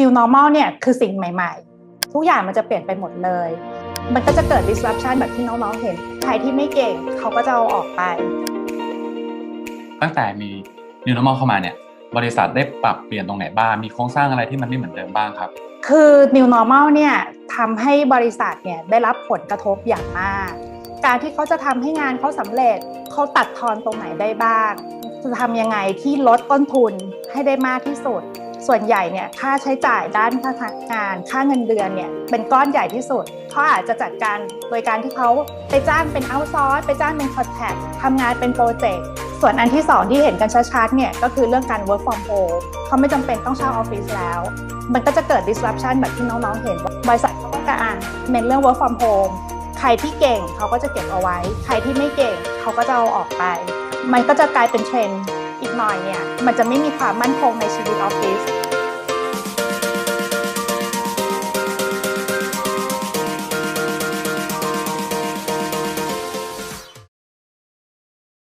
new normal เนี่ยคือสิ่งใหม่ ๆ ทุกอย่างมันจะเปลี่ยนไปหมดเลย มันก็จะเกิด disruption แบบที่น้องๆเห็น ใครที่ไม่เก่งเขาก็จะเอาออกไป ตั้งแต่มี New Normal เข้ามาเนี่ย บริษัทได้ปรับเปลี่ยนตรงไหนบ้าง มีโครงสร้างอะไรที่มันไม่เหมือนเดิมบ้างครับ คือ new normal เนี่ยทำให้บริษัทเนี่ยได้รับผลกระทบอย่างมาก การที่เขาจะทำให้งานเขาสำเร็จเขาตัดทอนตรงไหนได้บ้างจะทำยังไงที่ลดต้นทุนให้ได้มากที่สุด ส่วนใหญ่เนี่ยค่าใช้จ่ายด้านพนักงาน ค่าเงินเดือนเนี่ยเป็นก้อนใหญ่ที่สุดเขาอาจจะจัดการโดยการที่เขาไปจ้างเป็นเอาซอร์สไปจ้างเป็นคอนแทคทำงานเป็นโปรเจกต์ส่วนอันที่ 2 ที่เห็นกันชัดๆเนี่ยก็คือเรื่องการ work from home เขาไม่จำเป็นต้องเช่าออฟฟิศแล้ว มันก็จะเกิด disruption แบบที่น้องๆเห็นบริษัทเขาต้องการเน้นเรื่อง work from home ใครที่เก่งเขาก็จะเก็บเอาไว้ ใครที่ไม่เก่งเขาก็จะเอาออกไป มันก็จะกลายเป็นเทรนด์อีกหน่อยเนี่ย มันจะไม่มีความมั่นคงในชีวิตออฟฟิศ